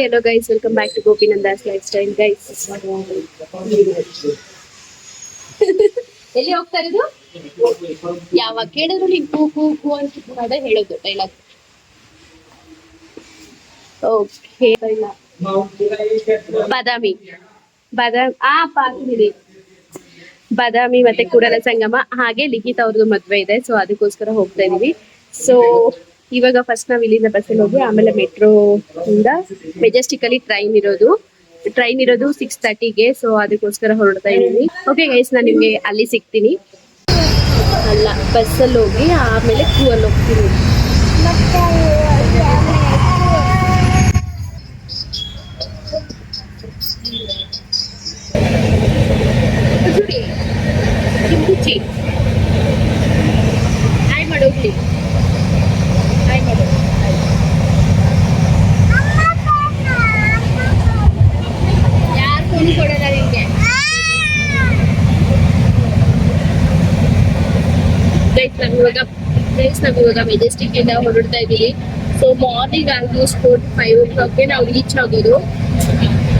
Hello guys welcome back to Gopinandas lifestyle guys ಎಲ್ಲಿ ಹೋಗ್ತಾ ಇರೋದು? ಯಾವಾಗ ಕೇಳಿದ್ರು ನೀನ್ ಕೂ ಕೂ ಕೂ ಅಂತ ಕೂಡ ಹೇಳೋದು ಡೈಲಾಗ್ ಓಕೆ ಬಾದಾಮಿ. ಬಾದಾಮಿ. ಆ ಪಾಕಿದೆ ಬಾದಾಮಿ ಮತ್ತೆ ಕೂಡಲ ಸಂಗಮ. ಹಾಗೆ ಲಿಖಿತ್ ಅವ್ರದ್ದು ಮದ್ವೆ ಇದೆ ಸೊ ಅದಕ್ಕೋಸ್ಕರ ಹೋಗ್ತಾ ಇದೀವಿ. ಸೊ ಇವಾಗ ಫಸ್ಟ್ ನಾವ್ ಇಲ್ಲಿಂದ ಬಸ್ಸಲ್ಲಿ ಹೋಗಿ ಆಮೇಲೆ ಮೆಟ್ರೋ ಇಂದ ಮೆಜೆಸ್ಟಿಕ್ ಅಲ್ಲಿ ಟ್ರೈನ್ ಇರೋದು. ಟ್ರೈನ್ ಇರೋದು ಸಿಕ್ಸ್ ತರ್ಟಿಗೆ ಸೊ ಅದಕ್ಕೋಸ್ಕರ ಹೊರಡ್ತಾ ಇದ್ದೀನಿ. ಓಕೆ ಗೈಸ್ ನಾನು ನಿಮ್ಗೆ ಅಲ್ಲಿ ಸಿಗ್ತೀನಿ. ಅಲ್ಲ ಬಸ್ಸಲ್ಲಿ ಹೋಗಿ ಆಮೇಲೆ ಕ್ಯೂ ಅಲ್ಲಿ ಹೋಗ್ತೀನಿ ಕುಚುರಿ ಕಿಂಬುಚಿ ಹಾಯ್ ಮಾಡು ಹೋಗ್ಲಿ ಹಾಯ್ ಮಾಡು ಯಾರು ಫೋನ್ ಕೊಡಲ್ಲ ನಿಂಗೆ ಗೈಸ್ ನಾವು ಇವಾಗ ಗೈಸ್ ನಾವು ಇವಾಗ ಮೆಜೆಸ್ಟಿಕ್ ಇಂದ ಹೊರಡ್ತಾ ಇದೀವಿ. So morning almost four five o ನಾವು ರೀಚ್ ಆಗೋದು.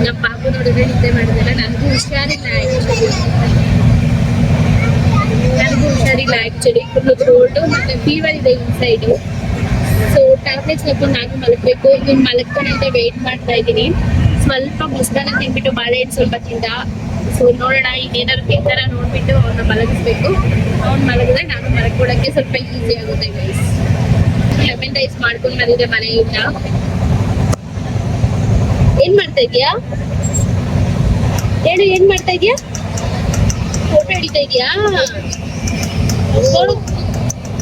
ನಮ್ಮ ಪಾಪ ನೋಡಿದ್ರೆ ನಿದ್ದೆ ಮಾಡಿದ್ರೆ ನನಗೂ ಹುಷಾರಿಲ್ಲ ಆಕ್ಚುಲಿ ನನಗೂ ಹುಷಾರಿಲ್ಲ ಆಕ್ಚುಲಿ ಫುಲ್ ಥ್ರೋಟು ಮತ್ತೆ ಫೀವರ್ ಇದೆ ಇನ್ಸೈಡು ಸೊ ಟ್ಯಾಬ್ಲೆಟ್ಸ್ ಹಾಕೊಂಡು ನಾನು ಮಲಗಬೇಕು. ಇವ್ನು ಮಲಗ್ತಾನೆ ಅಂತ ವೇಟ್ ಮಾಡ್ತಾ ಇದ್ದೀನಿ. ಸ್ವಲ್ಪ ಮುಸ್ತಾನ ತಿನ್ಬಿಟ್ಟು ಬಾಳೆಹಣ್ಣು ಸ್ವಲ್ಪ ತಿಂದ. ಸೊ ನೋಡೋಣ, ಇನ್ನೇನಾದ್ರು ತಿಂತಾರ ನೋಡ್ಬಿಟ್ಟು ಅವನ್ನ ಮಲಗಿಸ್ಬೇಕು. ಅವ್ನು ಮಲಗಿದ್ರೆ ನಾನು ಮಲಗ್ಕೊಡಕ್ಕೆ ಸ್ವಲ್ಪ ಈಸಿ ಆಗುತ್ತೆ ಗೈಸ್ ಲೆಮನ್ ರೈಸ್ ಮಾಡ್ಕೊಂಡು ಬಂದಿದ್ದೆ ಮನೆಯಿಂದ. ಏನ್ ಮಾಡ್ತಾ ಇದೀಯಾ ಹೇಳು, ಏನ್ ಮಾಡ್ತಾ ಇದೀಯಾ ಫೋಟೋ ಹಿಡಿತಾ ಇದೀಯಾ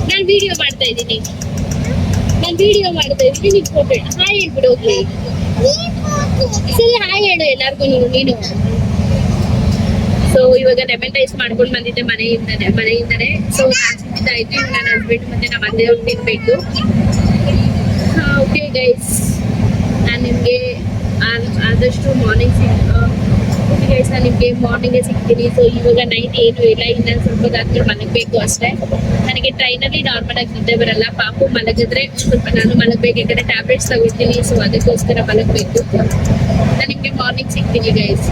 ನಾನು ವಿಡಿಯೋ ಮಾಡ್ತಾ ಇದ್ದೀನಿ. ನಾನು ವಿಡಿಯೋ ಮಾಡ್ತಾ ಇದ್ದೀನಿ, ನೀನು ಫೋಟೋ ಹಾಯ್ ಹೇಳ್ಬಿಡು, ಹೋಗ್ಲಿ. ಸರಿ ಹಾಯ್ ಹೇಳು ಎಲ್ಲಾರ್ಗು ನೀನು ನೀನು. ಸೊ ಇವಾಗ ಲೆಮನ್ ರೈಸ್ ಮಾಡ್ಕೊಂಡು ಬಂದಿದ್ದೆ ಮನೆಯಿಂದನೇ ಮನೆಯಿಂದನೇ. ಸೊ ಆಯ್ತು. ನನ್ನ ಹಸ್ಬೆಂಡ್ ಮತ್ತೆ ನಮ್ಮ ಅತ್ತೆಯವ್ರು ತಿನ್ಬೇಕು ಓಕೆ ಗೈಸ್ ನಾನು ನಿಮಗೆ ಆದಷ್ಟು ಮಾರ್ನಿಂಗ್ ಸಿಗ್ ಗೈಸ್ ನಾನು ನಿಮಗೆ ಮಾರ್ನಿಂಗೇ ಸಿಗ್ತೀನಿ. ಸೊ ಇವಾಗ ನೈಟ್ ಏನು ಇಲ್ಲ ಇನ್ನೊಂದು ಸ್ವಲ್ಪ ರಾತ್ರಿ ಮಲಗಬೇಕು ಅಷ್ಟೇ. ನನಗೆ ಟ್ರೈನಲ್ಲಿ ನಾರ್ಮಲ್ ಆಗಿ ನಿದ್ದೆ ಬರಲ್ಲ. ಪಾಪು ಮಲಗಿದ್ರೆ ಸ್ವಲ್ಪ ನಾನು ಮಲಗಬೇಕು. ಯಾಕಂದ್ರೆ ಟ್ಯಾಬ್ಲೆಟ್ಸ್ ತಗೋತೀನಿ ಸೊ ಅದಕ್ಕೋಸ್ಕರ ಮಲಗಬೇಕು. ನಾನು ನಿಮಗೆ ಮಾರ್ನಿಂಗ್ ಸಿಗ್ತೀನಿ ಗೈಸ್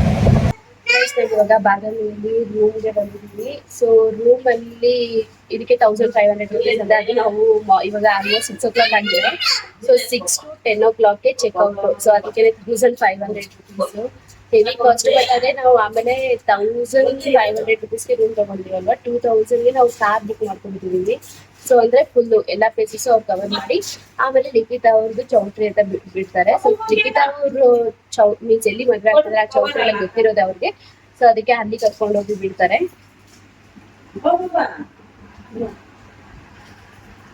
ಇವಾಗ ಬಾದಾಮಿಯಲ್ಲಿ ರೂಮ್ಗೆ ಬಂದಿದ್ದೀವಿ. ಸೊ ರೂಮ್ ಅಲ್ಲಿ ಇದಕ್ಕೆ ತೌಸಂಡ್ ಫೈವ್ ಹಂಡ್ರೆಡ್ ರುಪೀಸ್ ಇದೆ ಅದು ನಾವು ಇವಾಗ ಆಲ್ಮೋಸ್ಟ್ ಸಿಕ್ಸ್ ಓ ಕ್ಲಾಕ್ ಆಗಿದೆ so six to ten o ಕ್ಲಾಕ್ಗೆ checkout so ಅದಕ್ಕೆ thousand five hundred rupees heavy cost but ಅದೇ ನಾವು ಆಮೇಲೆ ತೌಸಂಡ್ ಫೈವ್ ಹಂಡ್ರೆಡ್ ರುಪೀಸ್ಗೆ ರೂಮ್ ತಗೊಂಡಿವಲ್ವಾ ಟೂ ತೌಸಂಡ್ಗೆ ನಾವು ಕಾರ್ ಬುಕ್ ಮಾಡ್ಕೊಂಡಿದ್ದೀವಿ. ಸೊ ಅಂದ್ರೆ ಫುಲ್ ಎಲ್ಲ ಪ್ಲೇಸಸ್ ಅವ್ರು ಕವರ್ ಮಾಡಿ, ಆಮೇಲೆ ಲಿಖಿತ ಅವ್ರದ್ದು ಚೌಟ್ರಿ ಅಂತ ಬಿಡ್ತಾರೆ. ಸೊ ಲಿಖಿತ ಅವರು ಚೌ ಮೀನ್ಸ್ ಎಲ್ಲಿ ಮದುವೆ ಆಗ್ತಾರೆ ಆ ಚೌಟ್ರಿ ಎಲ್ಲ ಗೊತ್ತಿರೋದು ಅವ್ರಿಗೆ. ಸೊ ಅದಕ್ಕೆ ಅಲ್ಲಿ ಕರ್ಕೊಂಡು ಹೋಗಿ ಬಿಡ್ತಾರೆ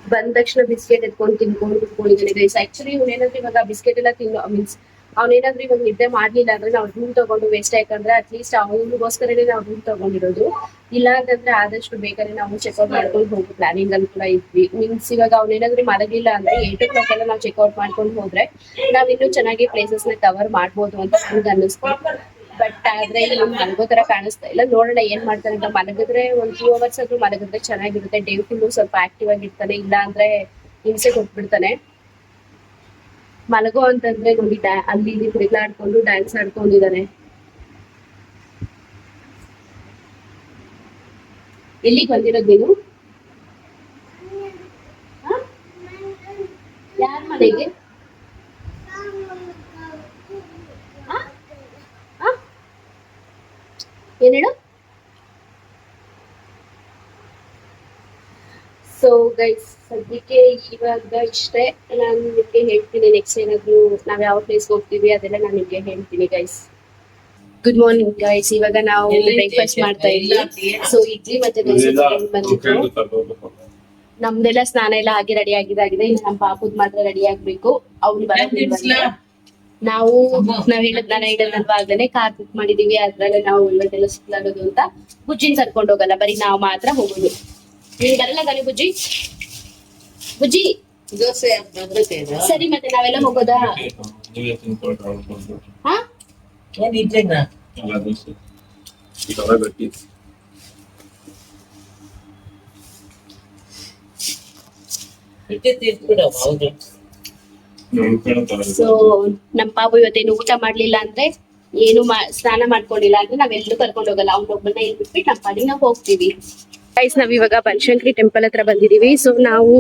ಬಂದ ತಕ್ಷಣ ಬಿಸ್ಕೆಟ್ ಎತ್ಕೊಂಡು ತಿನ್ಕೊಂಡು ಕುತ್ಕೊಂಡಿದ್ದಾನೆ ಗೈಸ್ ಆಕ್ಚುಲಿ ಏನಾದ್ರು ಇವಾಗ ಬಿಸ್ಕೆಟ್ ಎಲ್ಲ ತಿನ್ನೋ ಮೀನ್ಸ್ ಅವ್ನೇನಾದ್ರೂ ಇವಾಗ ನಿದ್ದೆ ಮಾಡ್ಲಿಲ್ಲ ಅಂದ್ರೆ ನಾವು ರೂಮ್ ತಗೊಂಡು ವೇಸ್ಟ್ ಯಾಕಂದ್ರೆ ಅಟ್ಲೀಸ್ಟ್ ಅವನಿಗೋಸ್ಕರನೇ ನಾವು ರೂಮ್ ತಗೊಂಡಿರೋದು. ಇಲ್ಲ ಅಂತಂದ್ರೆ ಆದಷ್ಟು ಬೇಗನೆ ನಾವು ಚೆಕ್ಔಟ್ ಮಾಡ್ಕೊಂಡು ಹೋಗೋ ಪ್ಲಾನಿಂಗ್ ಅಲ್ಲಿ ಕೂಡ ಇದ್ವಿ. ಮೀನ್ಸ್ ಇವಾಗ ಅವ್ನೇನಾದ್ರೂ ಮಲಗಿಲ್ಲ ಅಂದ್ರೆ ಏಟ್ ಓ ಕ್ಲಾಕ್ ಎಲ್ಲ ನಾವು ಚೆಕ್ಔಟ್ ಮಾಡ್ಕೊಂಡು ಹೋದ್ರೆ ನಾವ್ ಇನ್ನೂ ಚೆನ್ನಾಗಿ ಪ್ಲೇಸಸ್ನ ಕವರ್ ಮಾಡ್ಬೋದು ಅಂತ ನಮ್ಗೆ ಅನ್ನಿಸ್ತು. ಬಟ್ ಆದ್ರೆ ಇವ್ನು ಮಲಗೋ ತರ ಕಾಣಿಸ್ತಾ ಇಲ್ಲ. ನೋಡೋಣ ಏನ್ ಮಾಡ್ತಾರೆ. ಅಂತ ಮಲಗಿದ್ರೆ ಒಂದ್ ಟೂ ಅವರ್ಸ್ ಆದ್ರೂ ಮಲಗಿದ್ರೆ ಚೆನ್ನಾಗಿರುತ್ತೆ. ಡೇ ಫುಲ್ ಸ್ವಲ್ಪ ಆಕ್ಟಿವ್ ಆಗಿರ್ತಾನೆ. ಇಲ್ಲ ಅಂದ್ರೆ ಹಿಂಸೆ ಕೊಟ್ಬಿಡ್ತಾನೆ. ಮಲಗೋ ಅಂತಂದ್ರೆ ನೋಡಿ ಅಲ್ಲಿ ಇಲ್ಲಿ ತಿರುಗಾಡ್ಕೊಂಡು ಡ್ಯಾನ್ಸ್ ಆಡ್ಕೊಂಡಿದ್ದಾನೆ. ಎಲ್ಲಿಗೆ ಬಂದಿರೋದು ನೀನು ಯಾರ ಮನೆಗೆ ಆ? ಆ? ಏನ್ ಹೇಳು ಸೊ ಗೈಸ್ ಸದ್ಯಕ್ಕೆ ಇವಾಗ ಇಷ್ಟೇ. ನಾನು ನಿಮಗೆ ಹೇಳ್ತೀನಿ ನೆಕ್ಸ್ಟ್ ಏನಾದ್ರು ನಾವ್ ಯಾವ ಪ್ಲೇಸ್ ಹೋಗ್ತೀವಿ ಅದೆಲ್ಲ ನಾನು ನಿಮ್ಗೆ ಹೇಳ್ತೀನಿ ಗೈಸ್ ಗುಡ್ ಮಾರ್ನಿಂಗ್ ಗೈಸ್ ಇವಾಗ ನಾವು ಬ್ರೇಕ್ಫಾಸ್ಟ್ ಮಾಡ್ತಾ ಇದ್ವಿ. ಸೊ ಇಡ್ಲಿ ಮತ್ತೆ ದೋಸೆ ಬಂದಿದ್ರು ನಮ್ದೆಲ್ಲ ಸ್ನಾನ ಎಲ್ಲ ಹಾಗೆ ರೆಡಿ ಆಗಿದಾಗಿದೆ. ಇನ್ನು ನಮ್ಮ ಪಾಪುದ್ ಮಾತ್ರ ರೆಡಿ ಆಗ್ಬೇಕು. ಅವ್ನು ಬರೋದಿಲ್ಲ ನಾವು ನಾವ್ ಹೇಳದ್ ನಾನು ಹೇಳದಲ್ವಾ? ಆಗ್ಲೇನೆ ಕಾರ್ ಬುಕ್ ಮಾಡಿದೀವಿ. ಅದ್ರಲ್ಲೇ ನಾವು ಇವತ್ತೆಲ್ಲ ಸುತ್ತಲಾಗೋದು ಅಂತ. ಬುಜ್ಜಿನ್ ಕರ್ಕೊಂಡು ಹೋಗಲ್ಲ. ಬರೀ ನಾವು ಮಾತ್ರ ಹೋಗೋದು. ನೀನ್ ಬರಲ್ಲ ತಾನೆ ಬುಜ್ಜಿ? ಬುಜ್ಜಿ? ದೋಸೆ ಸರಿ ಮತ್ತೆ ನಾವೆಲ್ಲ ಹೋಗೋದಾ ಹಾ? ಏನ್ ಇಡ್ಲಿನ? ಸೊ ನಮ್ ಪಾಪು ಇವತ್ತೇನು ಊಟ ಮಾಡ್ಲಿಲ್ಲ ಅಂದ್ರೆ ಏನು ಸ್ನಾನ ಮಾಡ್ಕೊಂಡಿಲ್ಲ ಅಂದ್ರೆ ನಾವೆಲ್ಲೂ ಕರ್ಕೊಂಡು ಹೋಗಲ್ಲ. ಅವ್ನ ಒಬ್ಬನ ಇಲ್ಲಿ ಬಿಟ್ಬಿಟ್ಟು ನಮ್ಮ ಪಾಡಿಗೆ ನಾವು ಹೋಗ್ತೀವಿ. ಗೈಸ್ ನಾವ್ ಇವಾಗ ಬನಶಂಕರಿ ಟೆಂಪಲ್ ಹತ್ರ ಬಂದಿದೀವಿ. ಸೊ ನಾವು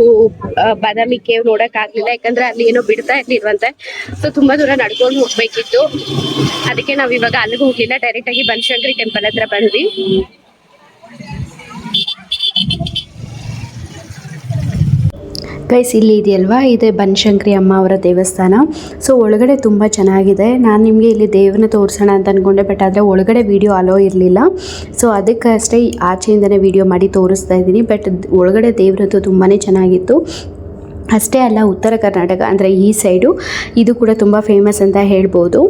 ಬಾದಾಮಿ ಕೇವ್ ನೋಡಕ್ ಆಗ್ಲಿಲ್ಲ. ಯಾಕಂದ್ರೆ ಅಲ್ಲಿ ಏನೋ ಬಿಡ್ತಾ ಇರ್ಲಿಲ್ವಂತೆ. ಸೊ ತುಂಬಾ ದೂರ ನಡ್ಕೊಂಡು ಹೋಗ್ಬೇಕಿತ್ತು. ಅದಕ್ಕೆ ನಾವ್ ಇವಾಗ ಅಲ್ಲಿಗೆ ಹೋಗ್ಲಿಲ್ಲ. ಡೈರೆಕ್ಟ್ ಆಗಿ ಬನಶಂಕರಿ ಟೆಂಪಲ್ ಹತ್ರ ಬಂದ್ವಿ. ಗೈಸ್ ಇಲ್ಲಿ ಇದೆಯಲ್ವಾ? ಇದೆ ಬನಶಂಕರಿ ಅಮ್ಮ ಅವರ ದೇವಸ್ಥಾನ. ಸೊ ಒಳಗಡೆ ತುಂಬ ಚೆನ್ನಾಗಿದೆ. ನಾನು ನಿಮಗೆ ಇಲ್ಲಿ ದೇವ್ರನ್ನ ತೋರಿಸೋಣ ಅಂತ ಅಂದ್ಕೊಂಡೆ ಬಟ್ ಆದರೆ ಒಳಗಡೆ ವಿಡಿಯೋ ಅಲೋ ಇರಲಿಲ್ಲ. ಸೊ ಅದಕ್ಕಷ್ಟೇ ಆಚೆಯಿಂದನೇ ವಿಡಿಯೋ ಮಾಡಿ ತೋರಿಸ್ತಾ ಇದ್ದೀನಿ. ಬಟ್ ಒಳಗಡೆ ದೇವ್ರದ್ದು ತುಂಬಾ ಚೆನ್ನಾಗಿತ್ತು. ಅಷ್ಟೇ ಅಲ್ಲ ಉತ್ತರ ಕರ್ನಾಟಕ ಅಂದರೆ ಈ ಸೈಡು ಇದು ಕೂಡ ತುಂಬ ಫೇಮಸ್ ಅಂತ ಹೇಳ್ಬೋದು.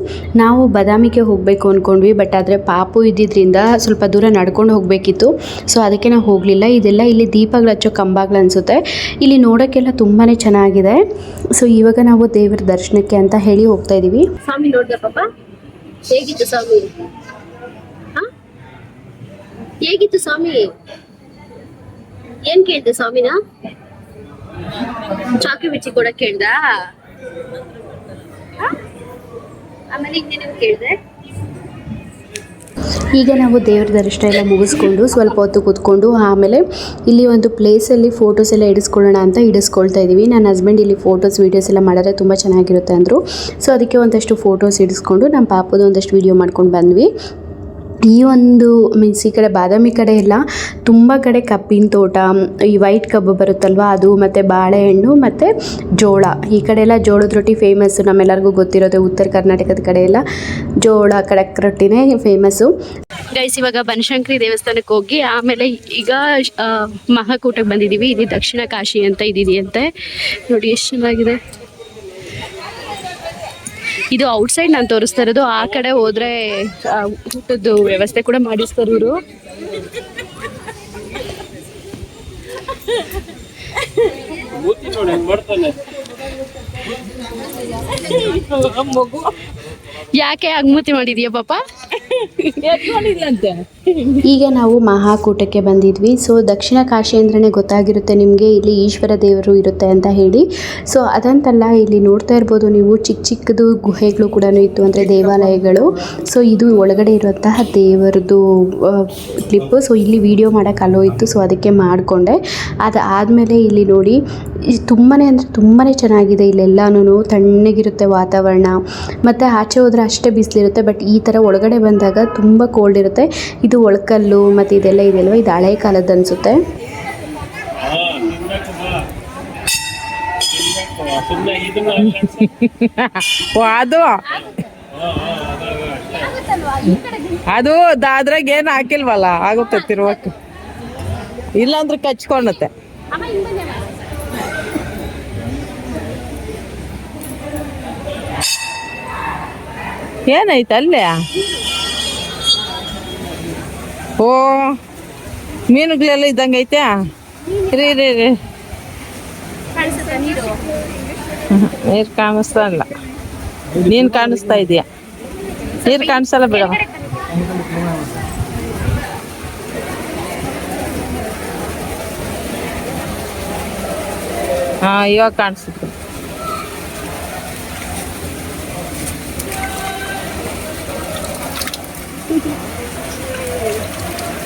ನಾವು ಬದಾಮಿಗೆ ಹೋಗಬೇಕು ಅಂದ್ಕೊಂಡ್ವಿ ಬಟ್ ಆದರೆ ಪಾಪು ಇದ್ದಿದ್ದರಿಂದ ಸ್ವಲ್ಪ ದೂರ ನಡ್ಕೊಂಡು ಹೋಗಬೇಕಿತ್ತು. ಸೊ ಅದಕ್ಕೆ ನಾವು ಹೋಗಲಿಲ್ಲ. ಇದೆಲ್ಲ ಇಲ್ಲಿ ದೀಪಗಳು ಹಚ್ಚೋ ಕಂಬಗಳು ಅನಿಸುತ್ತೆ. ಇಲ್ಲಿ ನೋಡೋಕ್ಕೆಲ್ಲ ತುಂಬಾ ಚೆನ್ನಾಗಿದೆ. ಸೊ ಇವಾಗ ನಾವು ದೇವರ ದರ್ಶನಕ್ಕೆ ಅಂತ ಹೇಳಿ ಹೋಗ್ತಾ ಇದ್ದೀವಿ ಸ್ವಾಮಿ ನೋಡ್ದ ಪಾಪ ಹೇಗಿತ್ತು ಸ್ವಾಮಿ? ಹೇಗಿತ್ತು ಸ್ವಾಮಿ? ಏನು ಕೇಳಿದೆ ಸ್ವಾಮಿನ? ಚಾಕಿ ಬಿಚ್ಚಿ ಕೂಡ ಕೇಳ್ದ? ಆಮೇಲೆ ಇನ್ನೇನೇನು ಕೇಳ್ದೆ? ಈಗ ನಾವು ದೇವ್ರ ದರ್ಶನ ಎಲ್ಲ ಮುಗಿಸ್ಕೊಂಡು ಸ್ವಲ್ಪ ಹೊತ್ತು ಕೂತ್ಕೊಂಡು ಆಮೇಲೆ ಇಲ್ಲಿ ಒಂದು ಪ್ಲೇಸಲ್ಲಿ ಫೋಟೋಸ್ ಎಲ್ಲ ಇಡಿಸ್ಕೊಳ್ಳೋಣ ಅಂತ ಇಡಿಸ್ಕೊಳ್ತಾ ಇದ್ದೀವಿ. ನನ್ನ ಹಸ್ಬೆಂಡ್ ಇಲ್ಲಿ ಫೋಟೋಸ್ ವೀಡಿಯೋಸ್ ಎಲ್ಲ ಮಾಡಿದ್ರೆ ತುಂಬ ಚೆನ್ನಾಗಿರುತ್ತೆ ಅಂದರು. ಸೊ ಅದಕ್ಕೆ ಒಂದಷ್ಟು ಫೋಟೋಸ್ ಇಡಿಸ್ಕೊಂಡು ನಮ್ಮ ಪಾಪದ ಒಂದಷ್ಟು ವೀಡಿಯೋ ಮಾಡ್ಕೊಂಡು ಬಂದ್ವಿ. ಈ ಒಂದು ಮೀನ್ಸ್ ಈ ಕಡೆ, ಬಾದಾಮಿ ಕಡೆ ಎಲ್ಲ ತುಂಬ ಕಡೆ ಕಬ್ಬಿನ ತೋಟ, ಈ ವೈಟ್ ಕಬ್ಬು ಬರುತ್ತಲ್ವ ಅದು, ಮತ್ತು ಬಾಳೆಹಣ್ಣು, ಮತ್ತು ಜೋಳ. ಈ ಕಡೆ ಎಲ್ಲ ಜೋಳದ ರೊಟ್ಟಿ ಫೇಮಸ್ಸು ನಮ್ಮೆಲ್ಲರಿಗೂ ಗೊತ್ತಿರೋದು ಉತ್ತರ ಕರ್ನಾಟಕದ ಕಡೆ ಎಲ್ಲ. ಜೋಳ, ಕಡಕ್ ರೊಟ್ಟಿನೇ ಫೇಮಸ್ಸು ಗೈಸ್ ಇವಾಗ ಬನಶಂಕರಿ ದೇವಸ್ಥಾನಕ್ಕೆ ಹೋಗಿ, ಆಮೇಲೆ ಈಗ ಮಹಾಕೂಟಕ್ಕೆ ಬಂದಿದ್ದೀವಿ. ಇದು ದಕ್ಷಿಣ ಕಾಶಿ ಅಂತ ಇದಿದೆಯಂತೆ. ನೋಡಿ, ಎಷ್ಟು ಚೆನ್ನಾಗಿದೆ. ಇದು ಔಟ್ಸೈಡ್ ನಾನು ತೋರಿಸ್ತಾ ಇರೋದು. ಆ ಕಡೆ ಹೋದ್ರೆ ಊಟದ್ದು ವ್ಯವಸ್ಥೆ ಕೂಡ ಮಾಡಿಸ್ತಾರೆ ಇವರು ಯಾಕೆ ಅಗ್ಮೂತಿ ಮಾಡಿದೀಯ ಪಾಪ? ಈಗ ನಾವು ಮಹಾಕೂಟಕ್ಕೆ ಬಂದಿದ್ವಿ. ಸೊ ದಕ್ಷಿಣ ಕಾಶಿ ಅಂದ್ರೆ ಗೊತ್ತಾಗಿರುತ್ತೆ ನಿಮಗೆ ಇಲ್ಲಿ ಈಶ್ವರ ದೇವರು ಇರುತ್ತೆ ಅಂತ ಹೇಳಿ. ಸೊ ಅದಂತಲ್ಲ, ಇಲ್ಲಿ ನೋಡ್ತಾ ಇರ್ಬೋದು ನೀವು ಚಿಕ್ಕ ಚಿಕ್ಕದು ಗುಹೆಗಳು ಕೂಡ ಇತ್ತು ಅಂದರೆ ದೇವಾಲಯಗಳು. ಸೊ ಇದು ಒಳಗಡೆ ಇರುವಂತಹ ದೇವರದು ಕ್ಲಿಪ್ಪು ಸೊ ಇಲ್ಲಿ ವಿಡಿಯೋ ಮಾಡೋಕ್ಕೆ ಅಲೋ ಇತ್ತು. ಸೊ ಅದಕ್ಕೆ ಮಾಡಿಕೊಂಡೆ. ಅದಾದಮೇಲೆ ಇಲ್ಲಿ ನೋಡಿ ತುಂಬಾ ಅಂದರೆ ತುಂಬಾ ಚೆನ್ನಾಗಿದೆ ಇಲ್ಲೆಲ್ಲನೂ ತಣ್ಣಗಿರುತ್ತೆ ವಾತಾವರಣ. ಮತ್ತು ಆಚೆ ಹೋದ್ರೆ ಅಷ್ಟೇ ಬಿಸಿಲಿರುತ್ತೆ. ಬಟ್ ಈ ಥರ ಒಳಗಡೆ ಬಂದಾಗ ತುಂಬ ಕೋಲ್ಡ್ ಇರುತ್ತೆ. ಇದು ಒಳಕಲ್ಲು ಮತ್ತು ಇದೆಲ್ಲ ಇದೆಯಲ್ವ? ಇದು ಹಳೆ ಕಾಲದ್ದು ಅನಿಸುತ್ತೆ. ಅದು. ಅದು ಅದ್ರಾಗ ಏನು ಹಾಕಿಲ್ವಲ್ಲ, ಆಗುತ್ತೆ ತಿರುವಕ್ಕೆ ಇಲ್ಲಾಂದ್ರೆ ಕಚ್ಕೊಂಡತ್ತೆ. ಏನಾಯ್ತು ಅಲ್ಲೇ? ಓ, ಮೀನುಗಳೆಲ್ಲ ಇದ್ದಂಗೆ ಐತೆ? ರೀ ರೀ ರೀ. ನೀರು ಕಾಣಿಸ್ತಾ ಇಲ್ಲ. ನೀನು ಕಾಣಿಸ್ತಾ ಇದೆಯಾ? ನೀರು ಕಾಣಿಸಲ್ಲ ಬಿಡ. ಹಾ, ಇವಾಗ ಕಾಣಿಸುತ್ತೆ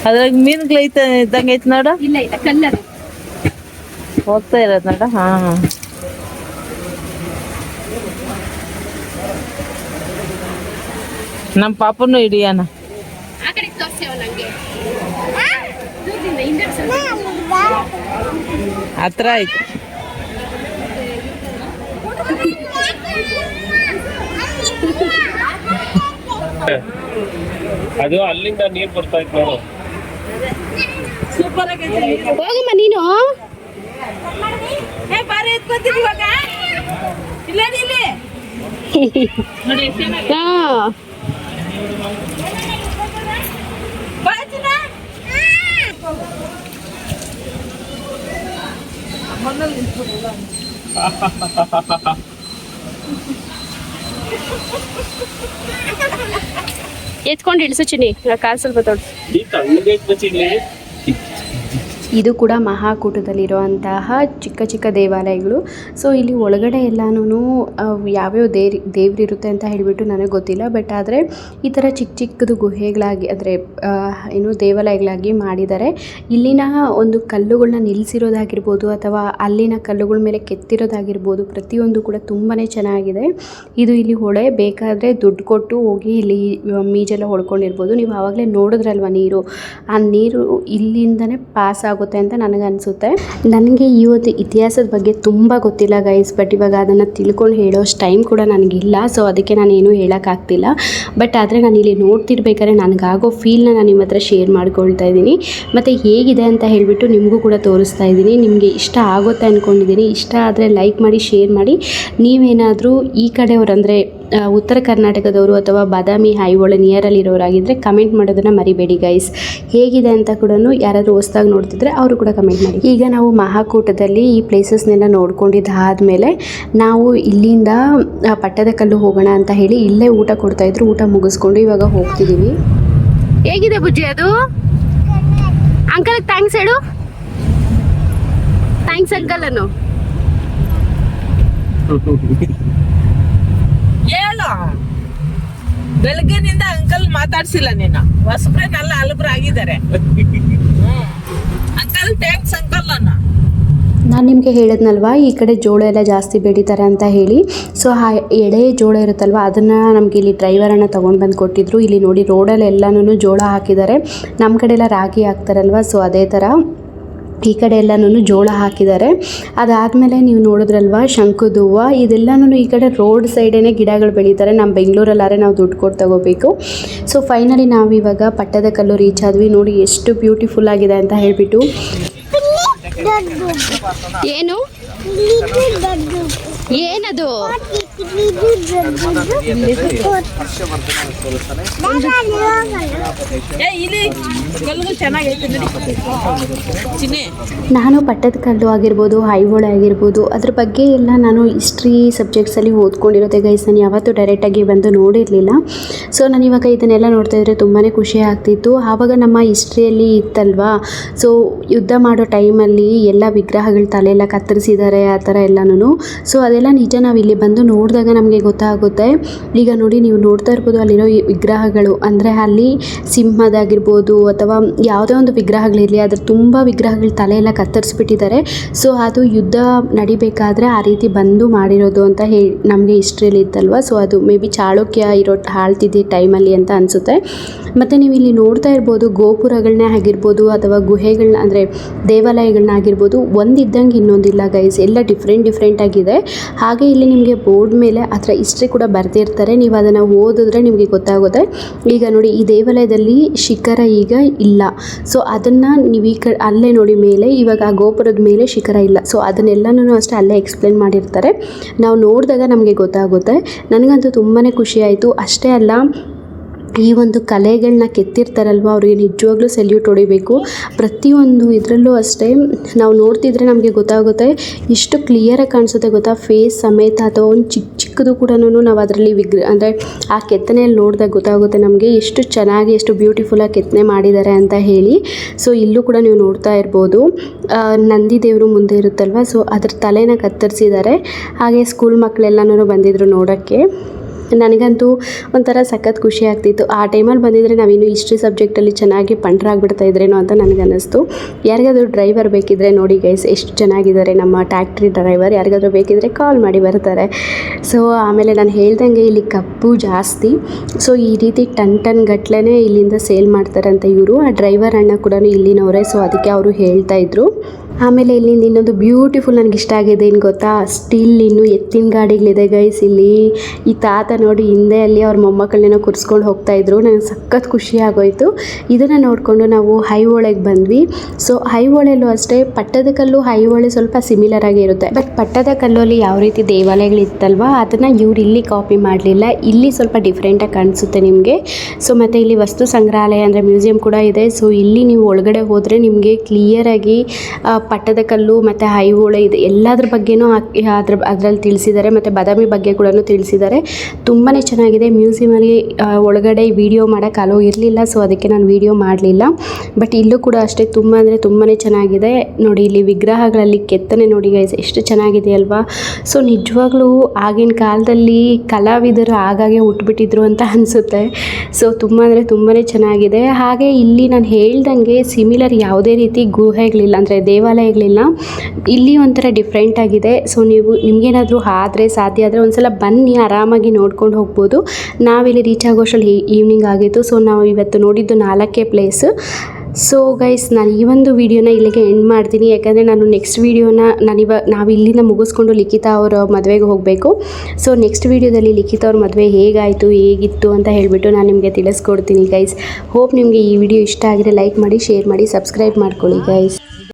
ಅದ್ರಾಗ ಮೀನುಗಳೈತೆ ಇದ್ದಂಗೆ ಐತೆ ನೋಡು. ಇಲ್ಲ ಇಲ್ಲ ಕಲ್ಲರ್ ಹೋಗ್ತಾ ಇರೋದು ನೋಡ ಹಾ. ನಮ್ಮ ಪಾಪನು ಇಡಿಯಾನ ಆ ಕಡೆ ತೋರ್ಸ್ಯಾವ ನಂಗೆ. ದೂರದಿಂದ ಹಿಂದೆ ಸ್ವಲ್ಪ. ಹತ್ರ ಆಯ್ತು. ಅದು ಅಲ್ಲಿಂದ ನೀರ್ ಬರ್ತಾ ಇತ್ತು ನೋಡು. ಹೋಗಮ್ಮ ನೀನು? ಹಾ. ಎತ್ಕೊಂಡು ಇಳಿಸು ಚಿನ್ನಿ ಕಾಲು ಸ್ವಲ್ಪ ತೊಡು ಇದು ಕೂಡ ಮಹಾಕೂಟದಲ್ಲಿರುವಂತಹ ಚಿಕ್ಕ ಚಿಕ್ಕ ದೇವಾಲಯಗಳು. ಸೊ ಇಲ್ಲಿ ಒಳಗಡೆ ಎಲ್ಲಾನು ಯಾವ್ಯಾವ ದೇವ್ರು ದೇವರಿರುತ್ತೆ ಅಂತ ಹೇಳಿಬಿಟ್ಟು ನನಗೆ ಗೊತ್ತಿಲ್ಲ. ಬಟ್ ಆದರೆ, ಈ ಥರ ಚಿಕ್ಕ ಚಿಕ್ಕದು ಗುಹೆಗಳಾಗಿ ಅಂದರೆ ಏನು ದೇವಾಲಯಗಳಾಗಿ ಮಾಡಿದ್ದಾರೆ. ಇಲ್ಲಿನ ಒಂದು ಕಲ್ಲುಗಳನ್ನ ನಿಲ್ಲಿಸಿರೋದಾಗಿರ್ಬೋದು ಅಥವಾ ಅಲ್ಲಿನ ಕಲ್ಲುಗಳ ಮೇಲೆ ಕೆತ್ತಿರೋದಾಗಿರ್ಬೋದು, ಪ್ರತಿಯೊಂದು ಕೂಡ ತುಂಬಾ ಚೆನ್ನಾಗಿದೆ. ಇದು ಇಲ್ಲಿ ಹೊಳೆ, ಬೇಕಾದರೆ ದುಡ್ಡು ಕೊಟ್ಟು ಹೋಗಿ ಇಲ್ಲಿ ಮೀಜೆಲ್ಲ ಹೊಡ್ಕೊಂಡಿರ್ಬೋದು. ನೀವು ಆವಾಗಲೇ ನೋಡಿದ್ರಲ್ವ ನೀರು? ಆ ನೀರು ಇಲ್ಲಿಂದನೇ ಪಾಸ್ ಆಗುತ್ತೆ ಅಂತ ನನಗನ್ಸುತ್ತೆ. ನನಗೆ ಈ ಒಂದು ಇತಿಹಾಸದ ಬಗ್ಗೆ ತುಂಬ ಗೊತ್ತಿಲ್ಲ ಗೈಸ್ ಬಟ್ ಇವಾಗ ಅದನ್ನು ತಿಳ್ಕೊಂಡು ಹೇಳೋಷ್ಟು ಟೈಮ್ ಕೂಡ ನನಗಿಲ್ಲ ಸೊ ಅದಕ್ಕೆ ನಾನು ಏನೂ ಹೇಳೋಕ್ಕಾಗ್ತಿಲ್ಲ. ಬಟ್ ಆದರೆ ನಾನು ಇಲ್ಲಿ ನೋಡ್ತಿರ್ಬೇಕಾದ್ರೆ ನನಗಾಗೋ ಫೀಲ್ನ ನಾನು ನಿಮ್ಮ ಹತ್ರ ಶೇರ್ ಮಾಡ್ಕೊಳ್ತಾ ಇದ್ದೀನಿ. ಮತ್ತು ಹೇಗಿದೆ ಅಂತ ಹೇಳಿಬಿಟ್ಟು ನಿಮಗೂ ಕೂಡ ತೋರಿಸ್ತಾ ಇದ್ದೀನಿ. ನಿಮಗೆ ಇಷ್ಟ ಆಗುತ್ತೆ ಅಂದ್ಕೊಂಡಿದ್ದೀನಿ ಇಷ್ಟ ಆದರೆ ಲೈಕ್ ಮಾಡಿ ಶೇರ್ ಮಾಡಿ. ನೀವೇನಾದರೂ ಈ ಕಡೆಯವ್ರು ಅಂದರೆ ಉತ್ತರ ಕರ್ನಾಟಕದವರು ಅಥವಾ ಬಾದಾಮಿ ಹೈವೊಳೆ ನಿಯರಲ್ಲಿರೋರಾಗಿದ್ದರೆ ಕಮೆಂಟ್ ಮಾಡೋದನ್ನು ಮರಿಬೇಡಿ ಗೈಸ್ ಹೇಗಿದೆ ಅಂತ ಕೂಡ ಯಾರಾದರೂ ಹೊಸ್ದಾಗಿ ನೋಡ್ತಿದ್ರೆ ಅವರು ಕೂಡ ಕಮೆಂಟ್ ಮಾಡಿ. ಈಗ ನಾವು ಮಹಾಕೂಟದಲ್ಲಿ ಈ ಪ್ಲೇಸಸ್ನೆಲ್ಲ ನೋಡ್ಕೊಂಡಿದ್ದಾದಮೇಲೆ ನಾವು ಇಲ್ಲಿಂದ ಪಟ್ಟದಕಲ್ಲು ಹೋಗೋಣ ಅಂತ ಹೇಳಿ ಇಲ್ಲೇ ಊಟ ಕೊಡ್ತಾಯಿದ್ರು ಊಟ ಮುಗಿಸ್ಕೊಂಡು ಇವಾಗ ಹೋಗ್ತಿದ್ದೀವಿ ಹೇಗಿದೆ ಬುಜ್ಜಿ ಅದು? ಅಂಕಲ್ ಥ್ಯಾಂಕ್ಸ್ ಹೇಳು. ಥ್ಯಾಂಕ್ಸ್ ಅಂಕಲ್ ಅನ್ನು. ಹೇಳು? ಬೆಳಗ್ಗೆನಿಂದ ಅಂಕಲ್ ಮಾತಾಡ್ಸಿಲ್ಲ ನೀನು. ಹೊಸಬ್ರೇನೆಲ್ಲ ಅಲ್ಬ್ರ ಆಗಿದ್ದಾರೆ. ಅಂಕಲ್ ಥ್ಯಾಂಕ್ಸ್ ಅಂಕಲ್ ಅನ್ನ. ನಾನು ನಿಮಗೆ ಹೇಳಿದ್ನಲ್ವಾ, ಈ ಕಡೆ ಜೋಳ ಎಲ್ಲ ಜಾಸ್ತಿ ಬೆಳೀತಾರೆ ಅಂತ ಹೇಳಿ. ಸೊ ಆ ಎಳೆ ಜೋಳ ಇರುತ್ತಲ್ವ, ಅದನ್ನು ನಮಗೆ ಇಲ್ಲಿ ಡ್ರೈವರನ್ನು ತೊಗೊಂಡು ಬಂದು ಕೊಟ್ಟಿದ್ರು. ಇಲ್ಲಿ ನೋಡಿ ರೋಡಲ್ಲಿ ಎಲ್ಲನೂ ಜೋಳ ಹಾಕಿದ್ದಾರೆ. ನಮ್ಮ ಕಡೆ ಎಲ್ಲ ರಾಗಿ ಹಾಕ್ತಾರಲ್ವ ಸೊ ಅದೇ ಥರ ಈ ಕಡೆ ಎಲ್ಲನೂ ಜೋಳ ಹಾಕಿದ್ದಾರೆ. ಅದಾದಮೇಲೆ ನೀವು ನೋಡಿದ್ರಲ್ವ ಶಂಕುದ ಹೂವು ಇದೆಲ್ಲನೂ ಈ ಕಡೆ ರೋಡ್ ಸೈಡೇ ಗಿಡಗಳು ಬೆಳೀತಾರೆ. ನಮ್ಮ ಬೆಂಗಳೂರಲ್ಲಾರೆ ನಾವು ದುಡ್ಡು ಕೊಟ್ಟು ತಗೋಬೇಕು. ಸೊ ಫೈನಲಿ ನಾವು ಇವಾಗ ಪಟ್ಟದ ಕಲ್ಲು ರೀಚ್ ಆದ್ವಿ. ನೋಡಿ ಎಷ್ಟು ಬ್ಯೂಟಿಫುಲ್ ಆಗಿದೆ ಅಂತ ಹೇಳಿಬಿಟ್ಟು. ಏನು? ಏನದು? ಏ ಪಟ್ಟದ ಕಲ್ಲು ನೋಡಿ ನಾನು ಆಗಿರ್ಬೋದು, ಐಹೊಳೆ ಆಗಿರ್ಬೋದು, ಅದ್ರ ಬಗ್ಗೆ ಎಲ್ಲ ನಾನು ಹಿಸ್ಟ್ರಿ ಸಬ್ಜೆಕ್ಟ್ಸಲ್ಲಿ ಓದ್ಕೊಂಡಿರೋದೆ ಗೈಸ್ ನಾನು ಯಾವತ್ತೂ ಡೈರೆಕ್ಟಾಗಿ ಬಂದು ನೋಡಿರಲಿಲ್ಲ. ಸೊ ನಾನು ಇವಾಗ ಇದನ್ನೆಲ್ಲ ನೋಡ್ತಾ ಇದ್ರೆ ತುಂಬಾ ಖುಷಿ ಆಗ್ತಿತ್ತು. ಆವಾಗ ನಮ್ಮ ಹಿಸ್ಟ್ರಿಯಲ್ಲಿ ಇತ್ತಲ್ವಾ? ಸೊ ಯುದ್ಧ ಮಾಡೋ ಟೈಮಲ್ಲಿ ಎಲ್ಲ ವಿಗ್ರಹಗಳ ತಲೆ ಎಲ್ಲ ಕತ್ತರಿಸಿದ್ದಾರೆ, ಆ ಥರ ಎಲ್ಲನೂ ಸೊ ಅದೆಲ್ಲ ನಿಜ ನಾವು ಇಲ್ಲಿ ಬಂದು ನೋಡಿದಾಗ ನಮಗೆ ಗೊತ್ತಾಗುತ್ತೆ. ಈಗ ನೋಡಿ ನೀವು ನೋಡ್ತಾ ಇರ್ಬೋದು ಅಲ್ಲಿರೋ ವಿಗ್ರಹಗಳು. ಅಂದರೆ ಅಲ್ಲಿ ಸಿಂಹದಾಗಿರ್ಬೋದು ಅಥವಾ ಯಾವುದೇ ಒಂದು ವಿಗ್ರಹಗಳಿರಲಿ ಅದ್ರ ತುಂಬ ವಿಗ್ರಹಗಳ ತಲೆ ಎಲ್ಲ ಕತ್ತರಿಸ್ಬಿಟ್ಟಿದ್ದಾರೆ. ಸೊ ಅದು ಯುದ್ಧ ನಡಿಬೇಕಾದ್ರೆ ಆ ರೀತಿ ಬಂದು ಮಾಡಿರೋದು ಅಂತ ಹೇಳಿ ನಮಗೆ ಹಿಸ್ಟ್ರಿಯಲ್ಲಿ ಇತ್ತಲ್ವ? ಸೊ ಅದು ಮೇ ಬಿ ಚಾಳುಕ್ಯ ಇರೋ, ಆಳ್ತಿದ್ದ ಟೈಮಲ್ಲಿ ಅಂತ ಅನಿಸುತ್ತೆ. ಮತ್ತು ನೀವು ಇಲ್ಲಿ ನೋಡ್ತಾ ಇರ್ಬೋದು ಗೋಪುರಗಳನ್ನೇ ಆಗಿರ್ಬೋದು ಅಥವಾ ಗುಹೆಗಳನ್ನ ಅಂದರೆ ದೇವಾಲಯಗಳನ್ನ ಆಗಿರ್ಬೋದು, ಒಂದಿದ್ದಂಗೆ ಇನ್ನೊಂದಿಲ್ಲ ಗೈಸ್ ಎಲ್ಲ ಡಿಫ್ರೆಂಟ್ ಡಿಫ್ರೆಂಟ್ ಆಗಿದೆ. ಹಾಗೆ ಇಲ್ಲಿ ನಿಮಗೆ ಬೋರ್ಡ್ ಮೇಲೆ ಅದರ ಹಿಸ್ಟ್ರಿ ಕೂಡ ಬರೆದಿರ್ತಾರೆ ನೀವು ಅದನ್ನು ಓದಿದ್ರೆ ನಿಮಗೆ ಗೊತ್ತಾಗುತ್ತೆ. ಈಗ ನೋಡಿ, ಈ ದೇವಾಲಯದಲ್ಲಿ ಶಿಖರ ಈಗ ಇಲ್ಲ. ಸೊ ಅದನ್ನು ನೀವು ಈ ಕ ಅಲ್ಲೇ ನೋಡಿ ಮೇಲೆ, ಇವಾಗ ಆ ಗೋಪುರದ ಮೇಲೆ ಶಿಖರ ಇಲ್ಲ. ಸೊ ಅದನ್ನೆಲ್ಲನೂ ಅಷ್ಟೇ ಅಲ್ಲೇ ಎಕ್ಸ್ಪ್ಲೇನ್ ಮಾಡಿರ್ತಾರೆ. ನಾವು ನೋಡಿದಾಗ ನಮಗೆ ಗೊತ್ತಾಗುತ್ತೆ. ನನಗಂತೂ ತುಂಬಾ ಖುಷಿ ಆಯಿತು. ಅಷ್ಟೇ ಅಲ್ಲ ಈ ಒಂದು ಕಲೆಗಳನ್ನ ಕೆತ್ತಿರ್ತಾರಲ್ವ ಅವ್ರಿಗೆ ನಿಜವಾಗ್ಲೂ ಸೆಲ್ಯೂಟ್ ಹೊಡಿಬೇಕು. ಪ್ರತಿಯೊಂದು ಇದರಲ್ಲೂ ಅಷ್ಟೇ, ನಾವು ನೋಡ್ತಿದ್ರೆ ನಮಗೆ ಗೊತ್ತಾಗುತ್ತೆ ಎಷ್ಟು ಕ್ಲಿಯರಾಗಿ ಕಾಣಿಸುತ್ತೆ ಗೊತ್ತಾ? ಫೇಸ್ ಸಮೇತ ಅಥವಾ ಒಂದು ಚಿಕ್ಕ ಚಿಕ್ಕದು ಕೂಡ ನಾವು ಅದರಲ್ಲಿ ವಿಗ್ರ, ಅಂದರೆ ಆ ಕೆತ್ತನೆಯಲ್ಲಿ ನೋಡಿದಾಗ ಗೊತ್ತಾಗುತ್ತೆ ನಮಗೆ ಎಷ್ಟು ಚೆನ್ನಾಗಿ, ಎಷ್ಟು ಬ್ಯೂಟಿಫುಲ್ಲಾಗಿ ಕೆತ್ತನೆ ಮಾಡಿದ್ದಾರೆ ಅಂತ ಹೇಳಿ. ಸೊ ಇಲ್ಲೂ ಕೂಡ ನೀವು ನೋಡ್ತಾ ಇರ್ಬೋದು. ನಂದಿ ದೇವರು ಮುಂದೆ ಇರುತ್ತಲ್ವ? ಸೊ ಅದ್ರ ತಲೆನ ಕತ್ತರಿಸಿದ್ದಾರೆ ಹಾಗೆ ಸ್ಕೂಲ್ ಮಕ್ಕಳೆಲ್ಲನೂ ಬಂದಿದ್ರು ನೋಡೋಕ್ಕೆ. ನನಗಂತೂ ಒಂಥರ ಸಖತ್ ಖುಷಿ ಆಗ್ತಿತ್ತು. ಆ ಟೈಮಲ್ಲಿ ಬಂದಿದ್ದರೆ ನಾವಿನ್ನು ಹಿಸ್ಟ್ರಿ ಸಬ್ಜೆಕ್ಟಲ್ಲಿ ಚೆನ್ನಾಗಿ ಪಂಟ್ರಾಗ್ಬಿಡ್ತಾ ಇದ್ರೇನೋ ಅಂತ ನನಗನ್ನಿಸ್ತು. ಯಾರಿಗಾದರೂ ಡ್ರೈವರ್ ಬೇಕಿದ್ದರೆ ನೋಡಿ ಗೈಸ್, ಎಷ್ಟು ಚೆನ್ನಾಗಿದ್ದಾರೆ ನಮ್ಮ ಟ್ಯಾಕ್ಟ್ರಿ ಡ್ರೈವರ್. ಯಾರಿಗಾದರೂ ಬೇಕಿದ್ದರೆ ಕಾಲ್ ಮಾಡಿ ಬರ್ತಾರೆ. ಸೊ ಆಮೇಲೆ ನಾನು ಹೇಳ್ದಂಗೆ ಇಲ್ಲಿ ಕಪ್ಪು ಜಾಸ್ತಿ. ಸೊ ಈ ರೀತಿ ಟನ್ ಟನ್ ಗಟ್ಲೆ ಇಲ್ಲಿಂದ ಸೇಲ್ ಮಾಡ್ತಾರಂತೆ ಇವರು. ಆ ಡ್ರೈವರ್ ಅಣ್ಣ ಕೂಡ ಇಲ್ಲಿನವರೇ. ಸೊ ಅದಕ್ಕೆ ಅವರು ಹೇಳ್ತಾ ಇದ್ರು. ಆಮೇಲೆ ಇಲ್ಲಿಂದ ಇನ್ನೊಂದು ಬ್ಯೂಟಿಫುಲ್ ನನಗೆ ಇಷ್ಟ ಆಗಿದೆ, ಏನು ಗೊತ್ತಾ? ಸ್ಟಿಲ್ ಇನ್ನು ಎತ್ತಿನ ಗಾಡಿಗಳಿದೆ ಗೈಸ್ ಇಲ್ಲಿ. ಈ ತಾತ ನೋಡಿ, ಹಿಂದೆ ಅಲ್ಲಿ ಅವ್ರ ಮೊಮ್ಮಕ್ಕಳನ್ನೇನೋ ಕುರ್ಸ್ಕೊಂಡು ಹೋಗ್ತಾ ಇದ್ರು. ನನಗೆ ಸಖತ್ ಖುಷಿ ಆಗೋಯ್ತು. ಇದನ್ನು ನೋಡಿಕೊಂಡು ನಾವು ಹೈಹೊಳೆಗೆ ಬಂದ್ವಿ. ಸೊ ಹೈಹೊಳೆಯಲ್ಲೂ ಅಷ್ಟೇ, ಪಟ್ಟದಕಲ್ಲು ಹೈಹೊಳೆ ಸ್ವಲ್ಪ ಸಿಮಿಲರ್ ಆಗಿ ಇರುತ್ತೆ. ಬಟ್ ಪಟ್ಟದ ಕಲ್ಲಲ್ಲಿ ಯಾವ ರೀತಿ ದೇವಾಲಯಗಳಿತ್ತಲ್ವ? ಅದನ್ನು ಇವ್ರು ಇಲ್ಲಿ ಕಾಪಿ ಮಾಡಲಿಲ್ಲ. ಇಲ್ಲಿ ಸ್ವಲ್ಪ ಡಿಫ್ರೆಂಟಾಗಿ ಕಾಣಿಸುತ್ತೆ ನಿಮಗೆ. ಸೊ ಮತ್ತು ಇಲ್ಲಿ ವಸ್ತು ಸಂಗ್ರಹಾಲಯ ಅಂದರೆ ಮ್ಯೂಸಿಯಂ ಕೂಡ ಇದೆ. ಸೊ ಇಲ್ಲಿ ನೀವು ಒಳಗಡೆ ಹೋದರೆ ನಿಮಗೆ ಕ್ಲಿಯರಾಗಿ ಪಟ್ಟದಕಲ್ಲು ಮತ್ತು ಐಹೊಳೆ ಇದು, ಎಲ್ಲದ್ರ ಬಗ್ಗೆನೂ ಹಾಕಿ ಅದ್ರ ಅದರಲ್ಲಿ ತಿಳಿಸಿದ್ದಾರೆ ಮತ್ತು ಬಾದಾಮಿ ಬಗ್ಗೆ ಕೂಡ ತಿಳಿಸಿದ್ದಾರೆ. ತುಂಬಾ ಚೆನ್ನಾಗಿದೆ ಮ್ಯೂಸಿಯಮಲ್ಲಿ ಒಳಗಡೆ ವಿಡಿಯೋ ಮಾಡೋಕ್ಕೆ ಅಲೋ ಇರಲಿಲ್ಲ ಸೊ ಅದಕ್ಕೆ ನಾನು ವಿಡಿಯೋ ಮಾಡಲಿಲ್ಲ. ಬಟ್ ಇಲ್ಲೂ ಕೂಡ ಅಷ್ಟೇ, ತುಂಬ ಅಂದರೆ ತುಂಬಾ ಚೆನ್ನಾಗಿದೆ. ನೋಡಿ, ಇಲ್ಲಿ ವಿಗ್ರಹಗಳಲ್ಲಿ ಕೆತ್ತನೆ ನೋಡಿ ಗೈಸ್ ಎಷ್ಟು ಚೆನ್ನಾಗಿದೆ ಅಲ್ವಾ? ಸೊ ನಿಜವಾಗ್ಲೂ ಆಗಿನ ಕಾಲದಲ್ಲಿ ಕಲಾವಿದರು ಆಗಾಗೆ ಹುಟ್ಬಿಟ್ಟಿದ್ರು ಅಂತ ಅನಿಸುತ್ತೆ. ಸೊ ತುಂಬ ಅಂದರೆ ತುಂಬಾ ಚೆನ್ನಾಗಿದೆ. ಹಾಗೆ ಇಲ್ಲಿ ನಾನು ಹೇಳ್ದಂಗೆ ಸಿಮಿಲರ್ ಯಾವುದೇ ರೀತಿ ಗುಹೆಗಳಿಲ್ಲ, ಅಂದರೆ ದೇವಾಲಯಗಳಿಲ್ಲ ಇಲ್ಲಿ ಒಂಥರ ಡಿಫ್ರೆಂಟ್ ಆಗಿದೆ. ಸೊ ನೀವು, ನಿಮಗೇನಾದರೂ ಆದರೆ, ಸಾಧ್ಯ ಆದರೆ ಒಂದ್ಸಲ ಬನ್ನಿ, ಆರಾಮಾಗಿ ನೋಡ್ಕೊಂಡು ಹೋಗ್ಬೋದು. ನಾವಿಲ್ಲಿ ರೀಚ್ ಆಗೋಷ್ಟರಲ್ಲಿ ಈವ್ನಿಂಗ್ ಆಗಿತ್ತು. ಸೊ ನಾವು ಇವತ್ತು ನೋಡಿದ್ದು ನಾಲ್ಕೇ ಪ್ಲೇಸ್ ಸೊ ಗೈಸ್ ನಾನು ಈ ಒಂದು ವಿಡಿಯೋನ ಇಲ್ಲಿಗೆ ಎಂಡ್ ಮಾಡ್ತೀನಿ. ಯಾಕಂದರೆ ನಾನು ನೆಕ್ಸ್ಟ್ ವಿಡಿಯೋನ ನಾನಿವಾಗ ನಾವು ಇಲ್ಲಿಂದ ಮುಗಿಸ್ಕೊಂಡು ಲಿಖಿತ ಅವರ ಮದುವೆಗೆ ಹೋಗಬೇಕು. ಸೊ ನೆಕ್ಸ್ಟ್ ವೀಡಿಯೋದಲ್ಲಿ ಲಿಖಿತ ಅವ್ರ ಮದುವೆ ಹೇಗಾಯಿತು, ಹೇಗಿತ್ತು ಅಂತ ಹೇಳಿಬಿಟ್ಟು ನಾನು ನಿಮಗೆ ತಿಳಿಸ್ಕೊಡ್ತೀನಿ ಗೈಸ್ ಹೋಪ್ ನಿಮಗೆ ಈ ವಿಡಿಯೋ ಇಷ್ಟ ಆಗಿದೆ ಲೈಕ್ ಮಾಡಿ ಶೇರ್ ಮಾಡಿ ಸಬ್ಸ್ಕ್ರೈಬ್ ಮಾಡ್ಕೊಳ್ಳಿ ಗೈಸ್